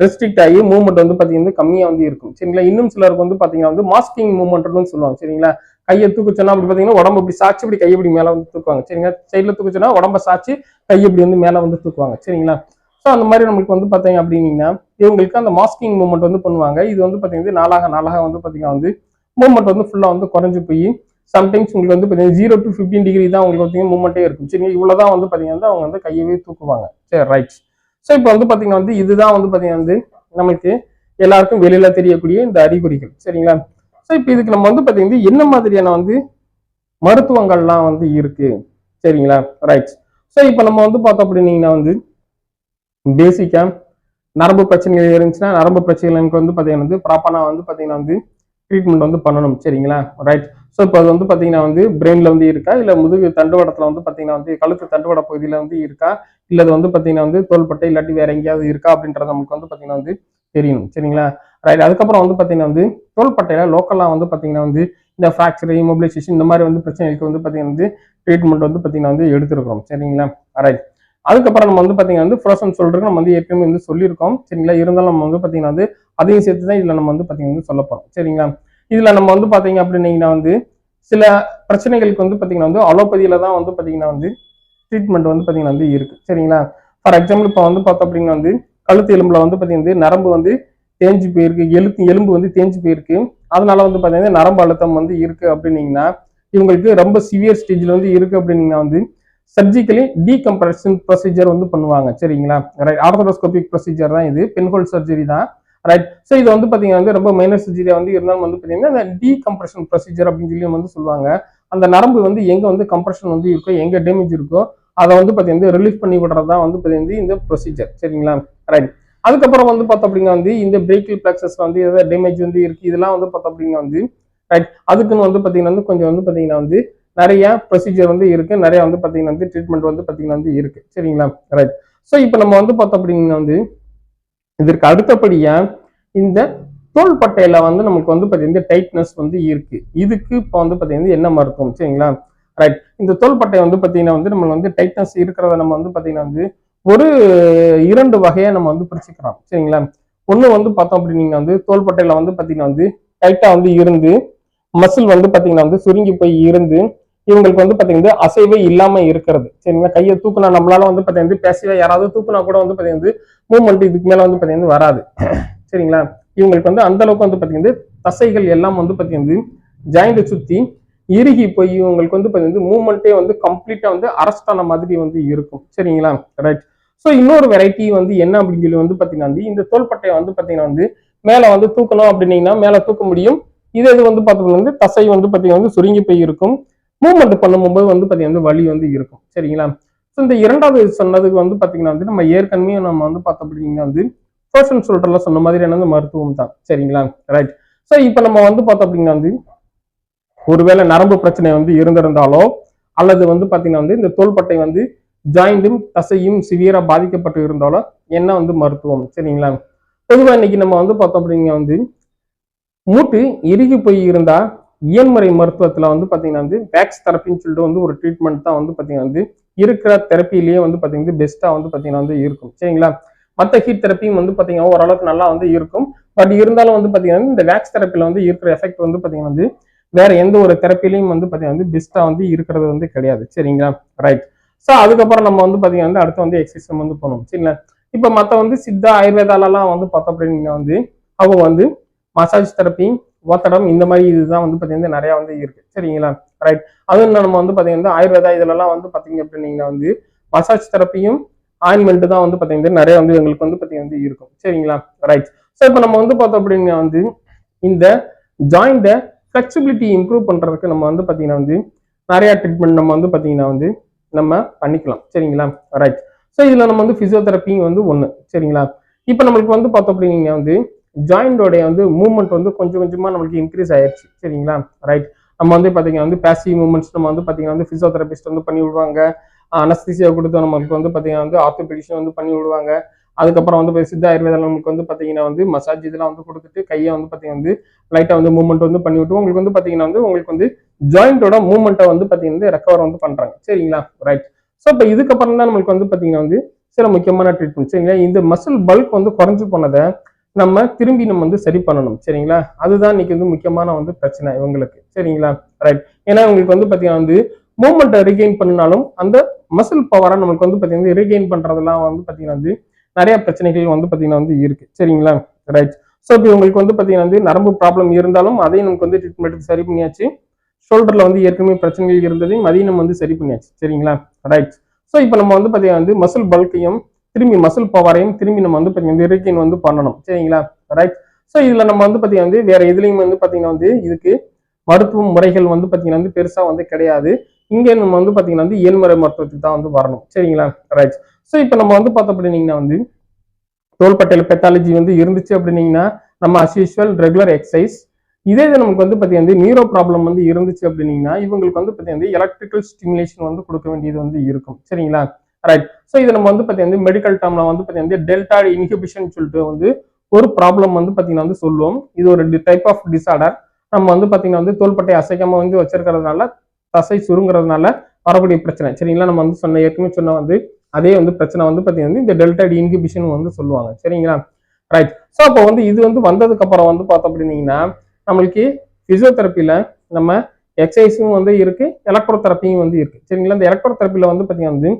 ரெஸ்ட்ரிக்ட் ஆகி மூவ்மெண்ட் வந்து பாத்தீங்கன்னா கம்மியா வந்து இருக்கும். சரிங்களா? இன்னும் சிலருக்கு வந்து பாத்தீங்கன்னா வந்து மாஸ்கிங் மூவ்மெண்ட்னு சொல்லுவாங்க. சரிங்களா? கையை தூக்குச்சோன்னா அப்படி பார்த்தீங்கன்னா உடம்பு இப்படி சாச்சு இப்படி கையை இப்படி மேலே வந்து தூக்குவாங்க. சரிங்களா? சைடில் தூக்குச்சோன்னா உடம்ப சாச்சு கையை இப்படி வந்து மேலே வந்து தூக்குவாங்க. சரிங்களா? ஸோ அந்த மாதிரி நம்மளுக்கு வந்து பார்த்தீங்க அப்படின்னீங்கன்னா இவங்களுக்கு அந்த மாஸ்கிங் மூவ்மெண்ட் வந்து பண்ணுவாங்க. இது வந்து பார்த்தீங்கன்னா நாளாக நாளாக வந்து பார்த்தீங்கன்னா வந்து மூவ்மெண்ட் வந்து ஃபுல்லாக வந்து குறைஞ்சு போய் சம்டைம்ஸ் உங்களுக்கு வந்து பார்த்தீங்கன்னா ஜீரோ டு ஃபிஃப்டீன் டிகிரி தான் உங்களுக்கு பார்த்தீங்கன்னா மூவ்மெண்ட்டே இருக்கும். சரி இவ்வளவுதான் வந்து பார்த்தீங்கன்னா அவங்க வந்து கையவே தூக்குவாங்க. சரி ரைட் ஸோ இப்போ வந்து பார்த்தீங்கன்னா வந்து இதுதான் வந்து பார்த்தீங்கன்னா வந்து நமக்கு எல்லாருக்கும் வெளியில தெரியக்கூடிய இந்த அறிகுறிகள். சரிங்களா? ஸோ இப்போ இதுக்கு நம்ம வந்து பார்த்தீங்கன்னா என்ன மாதிரியான வந்து மருத்துவங்கள்லாம் வந்து இருக்கு? சரிங்களா? ரைட் ஸோ இப்போ நம்ம வந்து பார்த்தோம் அப்படின்னீங்கன்னா வந்து பேசிக்காக நரம்பு பிரச்சனைகள் இருந்துச்சுன்னா நரம்பு பிரச்சனைகளுக்கு வந்து பார்த்தீங்கன்னா வந்து ப்ராப்பராக வந்து பார்த்தீங்கன்னா வந்து ட்ரீட்மெண்ட் வந்து பண்ணணும். சரிங்களா? ரைட் ஸோ இப்போ அது வந்து பார்த்தீங்கன்னா வந்து பிரெயினில் வந்து இருக்கா? இல்லை முதுகு தண்டுவடத்தில் வந்து பார்த்தீங்கன்னா வந்து கழுத்து தண்டுவட பகுதியில் வந்து இருக்கா? இல்லை அது வந்து பார்த்தீங்கன்னா வந்து தோள்பட்டை இல்லாட்டி வேற எங்கேயாவது இருக்கா அப்படின்றது நமக்கு வந்து பார்த்தீங்கன்னா வந்து தெரியணும். சரிங்களா? ரைட் அதுக்கப்புறம் வந்து பார்த்தீங்கன்னா வந்து தோள்பட்டையில லோக்கலாக வந்து பார்த்தீங்கன்னா வந்து இந்த ஃப்ராக்சர் இமோபிலைசேஷன் இந்த மாதிரி வந்து பிரச்சனைகளுக்கு வந்து பார்த்தீங்கன்னா வந்து ட்ரீட்மெண்ட் வந்து பார்த்தீங்கன்னா வந்து எடுத்திருக்கிறோம் சரிங்களா ரைட் அதுக்கப்புறம் நம்ம வந்து பார்த்தீங்கன்னா வந்து ஃப்ரோசன் சொல்றதுக்கு நம்ம வந்து ஏற்கனவே வந்து சொல்லியிருக்கோம் சரிங்களா இருந்தாலும் நம்ம வந்து பார்த்தீங்கன்னா வந்து அதையும் சேர்த்து தான் இதில் நம்ம வந்து பார்த்தீங்கன்னா வந்து சொல்ல போகிறோம் சரிங்களா இதில் நம்ம வந்து பார்த்தீங்க அப்படின்னீங்கன்னா வந்து சில பிரச்சனைகளுக்கு வந்து பார்த்தீங்கன்னா வந்து அலோபதியில் தான் வந்து பார்த்தீங்கன்னா வந்து ட்ரீட்மெண்ட் வந்து பார்த்தீங்கன்னா வந்து இருக்குது சரிங்களா ஃபார் எக்ஸாம்பிள் இப்போ வந்து பார்த்தோம் அப்படின்னா வந்து கழுத்து எலும்பில் வந்து பார்த்தீங்கன்னா வந்து நரம்பு வந்து தேஞ்சு போயிருக்கு எழுத்து எலும்பு வந்து தேஞ்சு போயிருக்கு. அதனால வந்து பார்த்தீங்கன்னா நரம்பு அழுத்தம் வந்து இருக்கு அப்படின்னீங்கன்னா இவங்களுக்கு ரொம்ப சிவியர் ஸ்டேஜில் வந்து இருக்கு அப்படின்னீங்கன்னா வந்து சர்ஜிக்கலி டீகம்ப்ரஷன் ப்ரொசீஜர் வந்து பண்ணுவாங்க. சரிங்களா? ரைட் ஆர்த்தோடோஸ்கோபிக் ப்ரொசீஜர் தான் இது. பென்ஹோல் சர்ஜரி தான். ரைட் ஸோ இது வந்து பார்த்தீங்கன்னா வந்து ரொம்ப மைனர் சர்ஜரியாக வந்து இருந்தாலும் வந்து பார்த்தீங்கன்னா அந்த டீகம்ப்ரஷன் ப்ரொசீஜர் அப்படின்னு சொல்லி வந்து சொல்லுவாங்க. அந்த நரம்பு வந்து எங்கே வந்து கம்ப்ரஷன் வந்து இருக்கோ எங்கே டேமேஜ் இருக்கோ அதை வந்து பார்த்தீங்கன்னா ரிலீஃப் பண்ணி விடுறது தான் வந்து பார்த்தீங்கன்னா இந்த ப்ரொசீஜர் சரிங்களா? ரைட் அதுக்கப்புறம் வந்து பார்த்தோம் அப்படின்னா வந்து இந்த பிரேக்கில் பிளக்சஸ் வந்து ஏதாவது டேமேஜ் வந்து இருக்கு இதெல்லாம் வந்து பார்த்தோம் அப்படின்னா வந்து ரைட் அதுக்குன்னு வந்து பார்த்தீங்கன்னா வந்து கொஞ்சம் வந்து பார்த்தீங்கன்னா வந்து நிறைய ப்ரொசீஜர் வந்து இருக்கு. நிறைய வந்து பாத்தீங்கன்னா வந்து ட்ரீட்மெண்ட் வந்து பாத்தீங்கன்னா வந்து இருக்கு. சரிங்களா? ரைட் ஸோ இப்போ நம்ம வந்து பார்த்தோம் அப்படின்னா வந்து இதற்கு அடுத்தபடியா இந்த தோள்பட்டையில வந்து நமக்கு வந்து பாத்தீங்கன்னா டைட்னஸ் வந்து இருக்கு. இதுக்கு இப்போ வந்து பாத்தீங்கன்னா என்ன மருத்துவம்? சரிங்களா? ரைட் இந்த தோள்பட்டை வந்து பாத்தீங்கன்னா வந்து நம்ம வந்து டைட்னஸ் இருக்கிறத நம்ம வந்து பாத்தீங்கன்னா வந்து ஒரு இரண்டு வகையை நம்ம வந்து பிரிச்சுக்கிறோம். சரிங்களா? ஒன்று வந்து பார்த்தோம் அப்படின்னீங்கன்னா வந்து தோள்பட்டையில் வந்து பார்த்தீங்கன்னா வந்து டைட்டாக வந்து இருந்து மசில் வந்து பார்த்தீங்கன்னா வந்து சுருங்கி போய் இருந்து இவங்களுக்கு வந்து பார்த்தீங்கன்னா அசைவே இல்லாமல் இருக்கிறது. சரிங்களா? கையை தூக்குனா நம்மளால வந்து பார்த்தீங்கன்னா பேசிவா யாராவது தூக்குனா கூட வந்து பார்த்தீங்கன்னா மூவ்மெண்ட் இதுக்கு மேலே வந்து பார்த்தீங்கன்னா வராது. சரிங்களா? இவங்களுக்கு வந்து அந்த அளவுக்கு வந்து பார்த்தீங்கன்னா தசைகள் எல்லாம் வந்து பார்த்தீங்கன்னா ஜாயிண்ட் சுற்றி இறுகி போய் இவங்களுக்கு வந்து பார்த்தீங்கன்னா மூவ்மெண்ட்டே வந்து கம்ப்ளீட்டாக வந்து அரெஸ்ட் ஆன மாதிரி வந்து இருக்கும். சரிங்களா? ரைட் ஸோ இன்னொரு வெரைட்டி வந்து என்ன அப்படின்னு சொல்லி வந்து பார்த்தீங்கன்னா வந்து இந்த தோல்பட்டையை வந்து பார்த்தீங்கன்னா வந்து மேலே வந்து தூக்கணும் அப்படின்னீங்கன்னா மேலே தூக்க முடியும். இதே இது வந்து பார்த்தீங்கன்னா வந்து தசை வந்து பார்த்தீங்கன்னா வந்து சுருங்கி போய் இருக்கும் மூவ்மெண்ட் பண்ணும்போது வந்து பார்த்தீங்கன்னா வந்து வலி வந்து இருக்கும். சரிங்களா? ஸோ இந்த இரண்டாவது சொன்னதுக்கு வந்து பார்த்தீங்கன்னா வந்து நம்ம ஏற்கனவே நம்ம வந்து பார்த்தோம் அப்படின்னா வந்து பர்சன் சொல்றல சொன்ன மாதிரி வந்து மருத்துவம் தான். சரிங்களா? ரைட் ஸோ இப்போ நம்ம வந்து பார்த்தோம் அப்படின்னா வந்து ஒருவேளை நரம்பு பிரச்சனை வந்து இருந்திருந்தாலோ அல்லது வந்து பார்த்தீங்கன்னா வந்து இந்த தோள்பட்டை வந்து ஜாயிண்டும் தசையும் சிவியராக பாதிக்கப்பட்டு இருந்தாலும் என்ன வந்து மருத்துவம்? சரிங்களா? பொதுவாக இன்னைக்கு நம்ம வந்து பார்த்தோம் அப்படின்னா வந்து மூட்டு இறுகி போய் இருந்தால் இயன்முறை மருத்துவத்தில் வந்து பார்த்தீங்கன்னா வந்து வேக்ஸ் தெரப்பின்னு சொல்லிட்டு வந்து ஒரு ட்ரீட்மெண்ட் தான் வந்து பார்த்தீங்கன்னா வந்து இருக்கிற தெரப்பிலேயே வந்து பார்த்தீங்கன்னா பெஸ்ட்டாக வந்து பார்த்தீங்கன்னா வந்து இருக்கும். சரிங்களா? மற்ற ஹீட் தெரப்பியும் வந்து பார்த்தீங்கன்னா ஓரளவுக்கு நல்லா வந்து இருக்கும். பட் இருந்தாலும் வந்து பார்த்தீங்கன்னா இந்த வேக்ஸ் தெரப்பியில் வந்து இருக்கிற எஃபெக்ட் வந்து பார்த்தீங்கன்னா வந்து வேற எந்த ஒரு தெரப்பிலையும் வந்து பார்த்தீங்கன்னா வந்து பெஸ்ட்டாக வந்து இருக்கிறது வந்து கிடையாது. சரிங்களா? ரைட் ஸோ அதுக்கப்புறம் நம்ம வந்து பார்த்தீங்கன்னா வந்து அடுத்து வந்து எக்ஸசைஸ் வந்து பண்ணுவோம் சரிங்களா? இப்போ மற்ற வந்து சித்தா ஆயுர்வேதாலலாம் வந்து பார்த்தோம் அப்படின்னா வந்து அவங்க வந்து மசாஜ் தெரப்பி ஒத்தடம் இந்த மாதிரி இதுதான் வந்து பார்த்தீங்கன்னா நிறையா வந்து இருக்கு. சரிங்களா? ரைட் அதுவும் நம்ம வந்து பார்த்தீங்கன்னா ஆயுர்வேதா இதுலலாம் வந்து பார்த்தீங்க அப்படின்னீங்கன்னா வந்து மசாஜ் தெரப்பியும் ஆயின்மெண்ட் தான் வந்து பார்த்தீங்கன்னா நிறைய வந்து எங்களுக்கு வந்து பார்த்தீங்கன்னா வந்து இருக்கும். சரிங்களா? ரைட் ஸோ இப்போ நம்ம வந்து பார்த்தோம் அப்படின்னா வந்து இந்த ஜாயிண்ட்டை ஃப்ளெக்சிபிலிட்டி இம்ப்ரூவ் பண்ணுறதுக்கு நம்ம வந்து பார்த்தீங்கன்னா வந்து நிறையா ட்ரீட்மெண்ட் நம்ம வந்து பார்த்தீங்கன்னா வந்து நம்ம பண்ணிக்கலாம். சரிங்களா? ரைட் ஸோ இதில் நம்ம வந்து ஃபிசியோதெரப்பியும் வந்து ஒன்று சரிங்களா? இப்போ நம்மளுக்கு வந்து பார்த்தோம் அப்படின்னா வந்து ஜாயிண்டோடைய வந்து மூவ்மெண்ட் வந்து கொஞ்சம் கொஞ்சமாக நம்மளுக்கு இன்க்ரீஸ் ஆயிடுச்சு சரிங்களா? ரைட் நம்ம வந்து பார்த்தீங்கன்னா வந்து பேசிவ் மூவ்மெண்ட்ஸ் நம்ம வந்து பார்த்தீங்கன்னா வந்து ஃபிசியோதெரபிஸ்ட் வந்து பண்ணி விடுவாங்க. அனஸ்திசியா கொடுத்து நம்மளுக்கு வந்து பார்த்தீங்கன்னா வந்து ஆர்த்தோபெடிஷன் வந்து பண்ணி விடுவாங்க. அதுக்கப்புறம் வந்து போய் சித்த ஆயுர்வேதம் நமக்கு வந்து பார்த்தீங்கன்னா வந்து மசாஜ் இதெல்லாம் வந்து கொடுத்துட்டு கையை வந்து பார்த்தீங்கன்னா வந்து லைட்டாக வந்து மூவ்மெண்ட் வந்து பண்ணி விட்டு உங்களுக்கு வந்து பார்த்தீங்கன்னா வந்து உங்களுக்கு வந்து ஜாயிண்டோட மூவ்மெண்ட்டை வந்து பார்த்தீங்கன்னா ரெக்கவர் வந்து பண்ணுறாங்க சரிங்களா? ரைட் ஸோ இப்போ இதுக்கப்புறம் தான் நம்மளுக்கு வந்து பார்த்தீங்கன்னா வந்து சில முக்கியமான ட்ரீட்மெண்ட் சரிங்களா? இந்த மசில் பல்க் வந்து குறைஞ்சு போனதை நம்ம திரும்பி நம்ம வந்து சரி பண்ணணும். சரிங்களா? அதுதான் இன்னைக்கு வந்து முக்கியமான வந்து பிரச்சனை இவங்களுக்கு. சரிங்களா? ரைட் ஏன்னா இவங்களுக்கு வந்து பார்த்தீங்கன்னா வந்து மூவ்மெண்ட்டை ரீகெயின் பண்ணினாலும் அந்த மசில் பவரை நம்மளுக்கு வந்து பார்த்தீங்கன்னா ரீகெயின் பண்ணுறதெல்லாம் வந்து பார்த்தீங்கன்னா வந்து நிறைய பிரச்சனைகள் வந்து பார்த்தீங்கன்னா வந்து இருக்கு. சரிங்களா? ரைட் ஸோ இப்போ உங்களுக்கு வந்து பார்த்தீங்கன்னா வந்து நரம்பு ப்ராப்ளம் இருந்தாலும் அதையும் நமக்கு வந்து ட்ரீட்மெண்ட் சரி பண்ணியாச்சு. ஷோல்டரில் வந்து ஏற்கனவே பிரச்சனைகள் இருந்ததையும் அதையும் நம்ம வந்து சரி பண்ணியாச்சு. சரிங்களா? ரைட் ஸோ இப்போ நம்ம வந்து பார்த்தீங்கன்னா வந்து மசில் பல்கையும் திரும்பி மசில் பவரையும் திரும்பி நம்ம வந்து பார்த்தீங்கன்னா ரீகெயின் வந்து பண்ணணும். சரிங்களா? ரைட் ஸோ இதில் நம்ம வந்து பார்த்தீங்கன்னா வந்து வேற எதுலையும் வந்து பார்த்தீங்கன்னா வந்து இதுக்கு மருத்துவ முறைகள் வந்து பார்த்தீங்கன்னா வந்து பெருசாக வந்து கிடையாது. இங்கே நம்ம வந்து பார்த்தீங்கன்னா வந்து இயன்முறை மருத்துவத்துக்கு தான் வந்து வரணும். சரிங்களா? ரைட் ஸோ இப்போ நம்ம வந்து பார்த்தோம் அப்படின்னீங்கன்னா வந்து தோள்பட்டையில் பெத்தாலஜி வந்து இருந்துச்சு அப்படின்னீங்கன்னா நம்ம அஸ்யூஷுவல் ரெகுலர் எக்ஸசைஸ் இதே இது நமக்கு வந்து பார்த்தீங்கன்னா நியூரோ ப்ராப்ளம் வந்து இருந்துச்சு அப்படின்னீங்கன்னா இவங்களுக்கு வந்து பார்த்தீங்கன்னா எலக்ட்ரிக்கல் ஸ்டிமுலேஷன் வந்து கொடுக்க வேண்டியது வந்து இருக்கும். சரிங்களா? ரைட் ஸோ இது நம்ம வந்து பார்த்தீங்கன்னா மெடிக்கல் டேர்மில் வந்து பார்த்தீங்கன்னா டெல்டா இன்ஹிபிஷன் சொல்லிட்டு வந்து ஒரு ப்ராப்ளம் வந்து பார்த்தீங்கன்னா வந்து சொல்லுவோம். இது ஒரு டைப் ஆஃப் டிசார்டர் நம்ம வந்து பார்த்தீங்கன்னா வந்து தோள்பட்டை அசைக்காம வந்து வச்சிருக்கிறதுனால தசை சுருங்கிறதுனால வரக்கூடிய பிரச்சனை. சரிங்களா? நம்ம வந்து சொன்ன ஏற்கனவே சொன்ன வந்து அதே வந்து பிரச்சனை வந்து பார்த்தீங்கன்னா இந்த டெல்டா இன்ஹிபிஷன் வந்து சொல்லுவாங்க. சரிங்களா? ரைட் ஸோ அப்போ வந்து இது வந்து வந்ததுக்கு அப்புறம் வந்து பார்த்தோம் அப்படின்னீங்கன்னா நம்மளுக்கு பிசியோதெரப்பியில் நம்ம எக்ஸசைஸும் வந்து இருக்கு எலக்ட்ரோ தெரப்பியும் வந்து இருக்கு. சரிங்களா? இந்த எலக்ட்ரோ தெரப்பியில் வந்து பார்த்தீங்கன்னா வந்து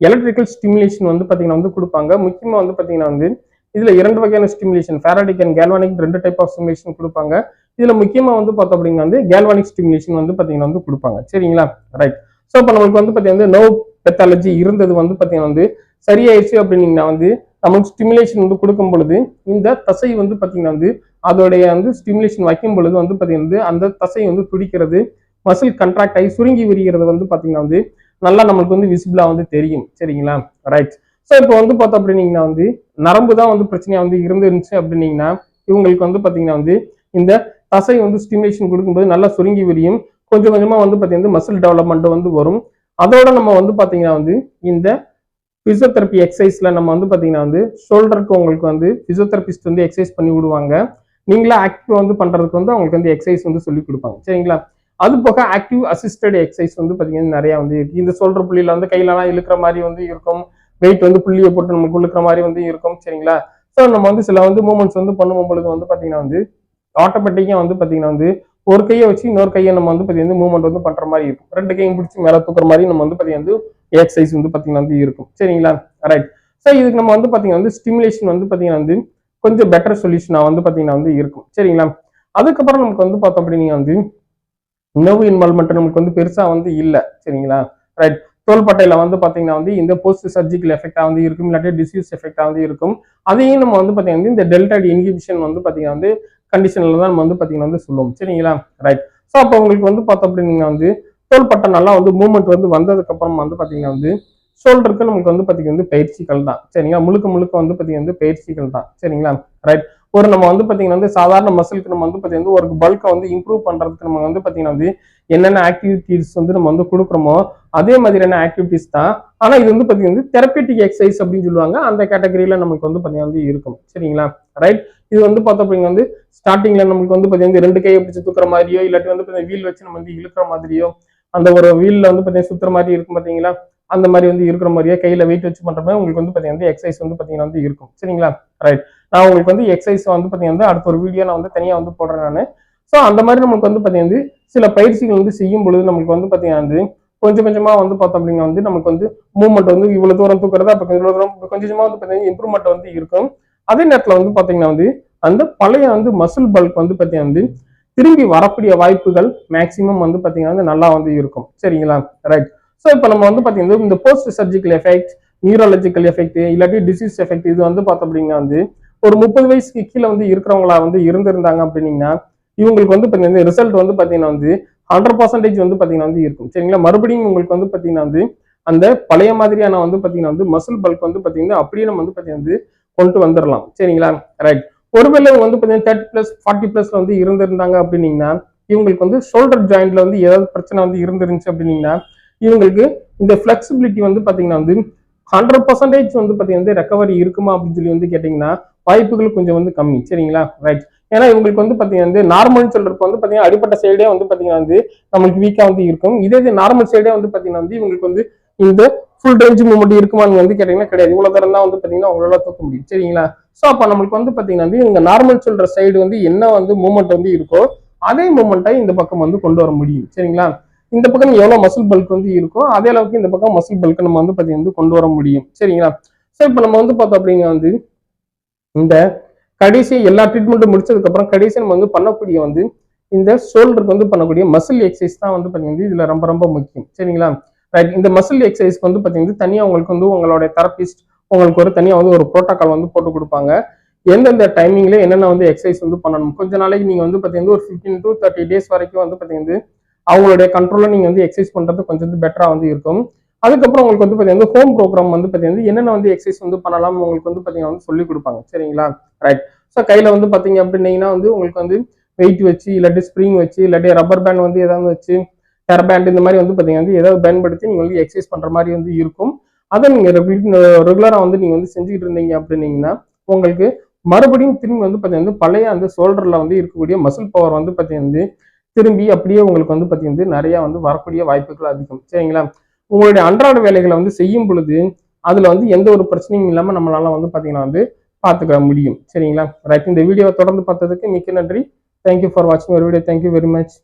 எலக்ட்ரிக்கல் ஸ்டிமுலேஷன் வந்து பார்த்தீங்கன்னா வந்து கொடுப்பாங்க. முக்கியமாக வந்து பார்த்தீங்கன்னா வந்து இதில் இரண்டு வகையான ஸ்டிமுலேஷன் ஃபேராடிக் அண்ட் கேல்வானிக் ரெண்டு டைப் ஆஃப் ஸ்டிமுலேஷன் கொடுப்பாங்க. இதுல முக்கியமா வந்து பார்த்தோம் அப்படின்னா வந்து கேல்வானிக் ஸ்டிமுலேஷன் வந்து பாத்தீங்கன்னா வந்து கொடுப்பாங்க. சரிங்களா? ரைட் ஸோ இப்போ நம்மளுக்கு வந்து பார்த்தீங்கன்னா வந்து நோ பெத்தாலஜி இருந்தது வந்து பாத்தீங்கன்னா வந்து சரியாயிருச்சு அப்படின்னீங்கன்னா வந்து நமக்கு ஸ்டிமுலேஷன் வந்து கொடுக்கும் பொழுது இந்த தசை வந்து பாத்தீங்கன்னா வந்து அதோடைய வந்து ஸ்டிமுலேஷன் வைக்கும் பொழுது வந்து பார்த்தீங்கன்னா வந்து அந்த தசை வந்து துடிக்கிறது மசில் கண்ட்ராக்ட் ஆகி சுருங்கி விரிகிறது வந்து பாத்தீங்கன்னா வந்து நல்லா நம்மளுக்கு வந்து விசிபிளா வந்து தெரியும். சரிங்களா? ரைட் ஸோ இப்போ வந்து பார்த்தோம் அப்படின்னீங்கன்னா வந்து நரம்பு தான் வந்து பிரச்சனையா வந்து இருந்துருந்துச்சு அப்படின்னீங்கன்னா இவங்களுக்கு வந்து பார்த்தீங்கன்னா வந்து இந்த தசை வந்து ஸ்டிமுலேஷன் கொடுக்கும்போது நல்லா சுருங்கி விரியும். கொஞ்சம் கொஞ்சமாக வந்து பார்த்தீங்கன்னா மசில் டெவலப்மெண்ட் வந்து வரும். அதோட நம்ம வந்து பார்த்தீங்கன்னா வந்து இந்த பிசியோதெரப்பி எக்ஸசைஸில் நம்ம வந்து பார்த்தீங்கன்னா வந்து ஷோல்டருக்கு உங்களுக்கு வந்து பிசியோதெரபிஸ்ட் வந்து எக்ஸசைஸ் பண்ணி விடுவாங்க. நீங்களா ஆக்டிவ் வந்து பண்ணுறதுக்கு வந்து அவங்களுக்கு வந்து எக்ஸசைஸ் வந்து சொல்லி கொடுப்பாங்க. சரிங்களா? அது போக ஆக்டிவ் அசிஸ்டட் எக்ஸசைஸ் வந்து பார்த்தீங்கன்னா நிறையா வந்து இருக்குது இந்த ஷோல்டர் புள்ளியில் வந்து கையிலலாம் இழுக்கிற மாதிரி வந்து இருக்கும். வெயிட் வந்து புள்ளியை போட்டு நமக்கு இழுக்கிற மாதிரி வந்து இருக்கும். சரிங்களா? ஸோ நம்ம வந்து சில வந்து மூமெண்ட்ஸ் வந்து பண்ணும் வந்து பார்த்தீங்கன்னா வந்து ஆட்டோமேட்டிக்காக வந்து பார்த்தீங்கன்னா வந்து ஒரு கையை வச்சு இன்னொரு கையை நம்ம வந்து பார்த்தீங்கன்னா மூவ்மெண்ட் வந்து பண்ணுற மாதிரி இருக்கும் ரெண்டு கையும் பிடிச்சி மேலே தூக்குற மாதிரி நம்ம வந்து பார்த்தீங்கன்னா வந்து எக்ஸசைஸ் வந்து பார்த்தீங்கன்னா வந்து இருக்கும் சரிங்களா ரைட் ஸோ இதுக்கு நம்ம வந்து பார்த்தீங்கன்னா வந்து ஸ்டிமுலேஷன் வந்து பார்த்தீங்கன்னா வந்து கொஞ்சம் பெட்டர் சொல்யூஷனாக வந்து பார்த்தீங்கன்னா வந்து இருக்கும் சரிங்களா அதுக்கப்புறம் நமக்கு வந்து பார்த்தோம் அப்படின்னா வந்து நோவு இன்வால்மெண்ட் நமக்கு வந்து பெருசாக வந்து இல்லை சரிங்களா ரைட் தோள்பட்டையில வந்து பாத்தீங்கன்னா வந்து இந்த போஸ்ட் சர்ஜிக்கல் எஃபெக்டா வந்து இருக்கும் இல்லாட்டி டிசீஸ் எஃபெக்டா வந்து இருக்கும் அதையும் நம்ம வந்து பாத்தீங்கன்னா வந்து இந்த டெல்டா இன்ஹிபிஷன் வந்து பாத்தீங்கன்னா வந்து கண்டிஷன்ல தான் நம்ம வந்து பாத்தீங்கன்னா வந்து சொல்லுவோம். சரிங்களா? ரைட் ஸோ அப்போ உங்களுக்கு வந்து பார்த்தோம் அப்படின்னா வந்து தோள்பட்டை நல்லா வந்து மூவ்மெண்ட் வந்து வந்ததுக்கு அப்புறம் வந்து பாத்தீங்கன்னா வந்து ஷோல்டருக்கு நமக்கு வந்து பாத்தீங்கன்னா வந்து பயிற்சிகள் தான். சரிங்களா? முழுக்க முழுக்க வந்து பாத்தீங்கன்னா வந்து பயிற்சிகள் தான். சரிங்களா? ரைட் ஒரு நம்ம வந்து பாத்தீங்கன்னா வந்து சாதாரண மசிலுக்கு நம்ம வந்து பாத்தீங்கன்னா ஒரு பல்கை வந்து இம்ப்ரூவ் பண்றதுக்கு நம்ம வந்து பாத்தீங்கன்னா வந்து என்னென்ன ஆக்டிவிட்டிஸ் வந்து நம்ம வந்து கொடுக்குறோமோ அதே மாதிரியான ஆக்டிவிட்டிஸ் தான். ஆனா இது வந்து பாத்தீங்கன்னா வந்து தெரப்பேட்டிக் எக்ஸசைஸ் அப்படின்னு சொல்லுவாங்க. அந்த கேட்டகரியில நமக்கு வந்து பாத்தீங்கன்னா வந்து இருக்கும். சரிங்களா? ரைட் இது வந்து பார்த்தோம் அப்படிங்க வந்து ஸ்டார்டிங்ல நமக்கு வந்து பார்த்தீங்கன்னா ரெண்டு கையை பிடிச்சி தூக்குற மாதிரியோ இல்லாட்டி வந்து பார்த்தீங்கன்னா வீல் வச்சு நம்ம வந்து இழுக்கிற மாதிரியோ அந்த ஒரு வீல்ல வந்து பார்த்தீங்கன்னா சுத்துற மாதிரி இருக்கும் பார்த்தீங்களா அந்த மாதிரி வந்து இருக்கிற மாதிரியே கையில வெயிட் வச்சு பண்ற மாதிரி உங்களுக்கு வந்து பார்த்தீங்கன்னா எக்ஸசைஸ் வந்து பார்த்தீங்கன்னா வந்து இருக்கும். சரிங்களா? ரைட் நான் உங்களுக்கு வந்து எக்ஸசைஸ் வந்து பார்த்தீங்கன்னா வந்து அடுத்த ஒரு வீடியோ நான் வந்து தனியாக வந்து போடுறேன் நான். ஸோ அந்த மாதிரி நமக்கு வந்து பார்த்தீங்கன்னா வந்து சில பயிற்சிகள் வந்து செய்யும் பொழுது நமக்கு வந்து பார்த்தீங்கன்னா வந்து கொஞ்சம் கொஞ்சமா வந்து பார்த்தோம் அப்படின்னா வந்து நமக்கு வந்து மூவ்மெண்ட் வந்து இவ்வளவு தூரம் தூக்குறது அப்போ இவ்வளவு தூரம் கொஞ்சம் கொஞ்சமா வந்து பார்த்தீங்கன்னா இம்ப்ரூவ்மெண்ட் வந்து இருக்கும். அதே நேரத்தில் வந்து பார்த்தீங்கன்னா வந்து அந்த பழைய வந்து மசில் பல்க் வந்து பார்த்தீங்கன்னா வந்து திரும்பி வரக்கூடிய வாய்ப்புகள் மேக்சிமம் வந்து பார்த்தீங்கன்னா வந்து நல்லா வந்து இருக்கும் சரிங்களா ரைட் ஸோ இப்போ நம்ம வந்து பார்த்தீங்கன்னா இந்த post surgical effect neurological effect இல்லாட்டி டிசீஸ் எஃபெக்ட் இது வந்து பார்த்தோம் அப்படின்னா வந்து ஒரு முப்பது வயசுக்கு கீழே வந்து இருக்கிறவங்களா வந்து இருந்திருந்தாங்க அப்படின்னீங்கன்னா இவங்களுக்கு வந்து பார்த்தீங்கன்னா ரிசல்ட் வந்து பார்த்தீங்கன்னா வந்து ஹண்ட்ரட் பர்சன்டேஜ் வந்து பார்த்தீங்கன்னா வந்து இருக்கும் சரிங்களா மறுபடியும் உங்களுக்கு வந்து பார்த்தீங்கன்னா வந்து அந்த பழைய மாதிரியான வந்து பார்த்தீங்கன்னா வந்து மசில் பல்க் வந்து பார்த்தீங்கன்னா அப்படியே நம்ம வந்து பார்த்தீங்கன்னா வந்து கொண்டு வந்துடலாம் சரிங்களா? ரைட் ஒருவேளை இவங்க வந்து பார்த்தீங்கன்னா தேர்ட்டி ப்ளஸ் ஃபார்ட்டி ப்ளஸ்ல வந்து இருந்திருந்தாங்க அப்படின்னீங்கன்னா இவங்களுக்கு வந்து ஷோல்டர் ஜாயிண்ட்ல வந்து ஏதாவது பிரச்சனை வந்து இருந்துருந்துச்சு அப்படின்னீங்கன்னா இவங்களுக்கு இந்த ஃபிளெக்சிபிலிட்டி வந்து பார்த்தீங்கன்னா வந்து ஹண்ட்ரட் பர்சன்டேஜ் வந்து பார்த்தீங்கன்னா ரெக்கவரி இருக்குமா அப்படின்னு சொல்லி வந்து கேட்டிங்கன்னா வாய்ப்புகள் கொஞ்சம் வந்து கம்மி. சரிங்களா? ரைட் ஏன்னா இவங்களுக்கு வந்து பார்த்தீங்கன்னா வந்து நார்மல் சொல்றதுக்கு வந்து பார்த்தீங்கன்னா அடிப்பட்ட சைடே வந்து பார்த்தீங்கன்னா வந்து நம்மளுக்கு வீக்காக வந்து இருக்கும். இதே இது நார்மல் சைடே வந்து பார்த்தீங்கன்னா வந்து இவங்களுக்கு வந்து இந்த ஃபுல் ரேஞ்ச் மூவ்மெண்ட் இருக்குமான்னு வந்து கேட்டீங்கன்னா கிடையாது. இவ்வளவு தரம் தான் வந்து பார்த்தீங்கன்னா உங்களால தூக்க முடியும். சரிங்களா? ஸோ அப்போ நம்மளுக்கு வந்து பார்த்தீங்கன்னா வந்து இவங்க நார்மல் சொல்ற சைடு வந்து என்ன வந்து மூமெண்ட் வந்து இருக்கோ அதே மூமெண்ட்டை இந்த பக்கம் வந்து கொண்டு வர முடியும். சரிங்களா? இந்த பக்கம் எவ்வளவு மசில் பல்க் வந்து இருக்கோ அதே அளவுக்கு இந்த பக்கம் மசில் பல்க் நம்ம வந்து பார்த்தீங்கன்னா வந்து கொண்டு வர முடியும். சரிங்களா? ஸோ இப்போ நம்ம வந்து பார்த்தோம் அப்படின்னா வந்து இந்த கடைசி எல்லா ட்ரீட்மெண்ட்டும் முடிச்சதுக்கு அப்புறம் கடைசி நம்ம வந்து பண்ணக்கூடிய வந்து இந்த ஷோல்டருக்கு வந்து பண்ணக்கூடிய மசில் எக்ஸசைஸ் தான் வந்து பார்த்தீங்கன்னா இதுல ரொம்ப ரொம்ப முக்கியம். சரிங்களா? ரைட் இந்த மசில் எக்ஸசைஸ்க்கு வந்து பார்த்தீங்கன்னா தனியாக உங்களுக்கு வந்து உங்களுடைய தெரப்பிஸ்ட் உங்களுக்கு ஒரு தனியாக வந்து ஒரு ப்ரோட்டோக்கால் வந்து போட்டு கொடுப்பாங்க. எந்தெந்த டைமிங்ல என்னென்ன வந்து எக்ஸசைஸ் வந்து பண்ணணும்? கொஞ்ச நாளைக்கு நீங்கள் வந்து பார்த்தீங்கன்னா ஒரு ஃபிஃப்டீன் டு தேர்ட்டி டேஸ் வரைக்கும் வந்து பார்த்தீங்கன்னா அவங்களுடைய கண்ட்ரோலில் நீங்கள் வந்து எக்ஸசைஸ் பண்ணுறது கொஞ்சம் வந்து பெட்டராக வந்து இருக்கும். அதுக்கப்புறம் உங்களுக்கு வந்து பார்த்தீங்கன்னா ஹோம் ப்ரோக்ராம் வந்து பார்த்தீங்கன்னா என்னென்ன வந்து எக்ஸசைஸ் வந்து பண்ணலாம் உங்களுக்கு வந்து பார்த்தீங்கன்னா வந்து சொல்லி கொடுப்பாங்க. சரிங்களா? ரைட் ஸோ கையில் வந்து பார்த்தீங்க அப்படின்னீங்கன்னா வந்து உங்களுக்கு வந்து வெயிட் வச்சு இல்லாட்டி ஸ்ப்ரிங் வச்சு இல்லாட்டி ரப்பர் பேண்ட் வந்து ஏதாவது வச்சு ஹேர் பேண்ட் இந்த மாதிரி வந்து பார்த்தீங்கன்னா வந்து ஏதாவது பயன்படுத்தி நீங்கள் வந்து எக்ஸசைஸ் பண்ணுற மாதிரி வந்து இருக்கும். அதை நீங்கள் ரெகுலராக வந்து நீங்கள் வந்து செஞ்சுக்கிட்டு இருந்தீங்க அப்படின்னீங்கன்னா உங்களுக்கு மறுபடியும் திரும்பி வந்து பார்த்தீங்கன்னா பழைய அந்த ஷோல்டரில் வந்து இருக்கக்கூடிய மசில் பவர் வந்து பார்த்தீங்கன்னா திரும்பி அப்படியே உங்களுக்கு வந்து பார்த்தீங்கன்னா நிறையா வந்து வரக்கூடிய வாய்ப்புகள் அதிகம். சரிங்களா? உங்களுடைய அன்றாட வேலைகளை வந்து செய்யும் பொழுது அதில் வந்து எந்த ஒரு பிரச்சனையும் இல்லாமல் நம்மளால வந்து பார்த்தீங்கன்னா வந்து பார்த்துக்க முடியும். சரிங்களா? ரைட் இந்த வீடியோவை தொடர்ந்து பார்த்ததுக்கு மிக்க நன்றி. தேங்க்யூ ஃபார் வாட்சிங் ஒரு வீடியோ தேங்க்யூ வெரி மச்